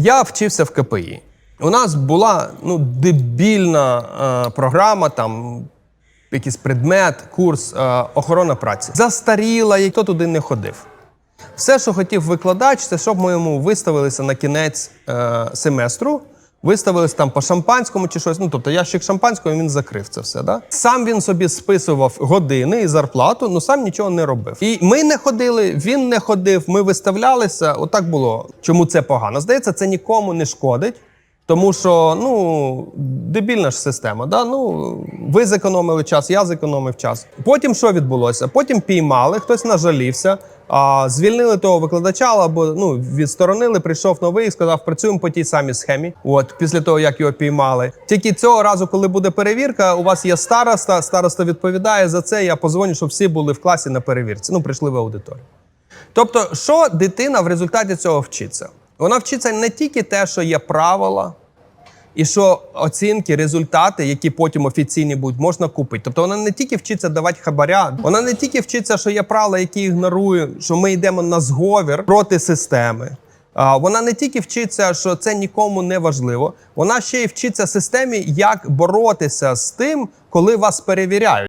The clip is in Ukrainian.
Я вчився в КПІ. У нас була ну, дебільна е, програма, там якийсь предмет, курс е, охорона праці. Застаріла, і хто туди не ходив. Все, що хотів викладач, це щоб ми йому виставилися на кінець е, семестру, виставилися там по шампанському чи щось. Ну, тобто ящик шампанського він закрив це все. Да? Сам він собі списував години і зарплату, ну сам нічого не робив. І ми не ходили, він не ходив, ми виставлялися. Отак було. Чому це погано? Здається, це нікому не шкодить. Тому що ну дебільна ж система. Да? Ну ви зекономили час, я зекономив час. Потім що відбулося? Потім піймали, хтось нажалівся, а, звільнили того викладача, або ну відсторонили. Прийшов новий і сказав, працюємо по тій самій схемі. От після того як його піймали. Тільки цього разу, коли буде перевірка, у вас є староста. Староста відповідає за це. Я позвоню, щоб всі були в класі на перевірці. Ну прийшли в аудиторію. Тобто, що дитина в результаті цього вчиться? Вона вчиться не тільки те, що є правила, і що оцінки, результати, які потім офіційні будуть, можна купити. Тобто вона не тільки вчиться давати хабаря, вона не тільки вчиться, що є правила, які ігнорую, що ми йдемо на зговір проти системи. Вона не тільки вчиться, що це нікому не важливо, вона ще й вчиться системі, як боротися з тим, коли вас перевіряють.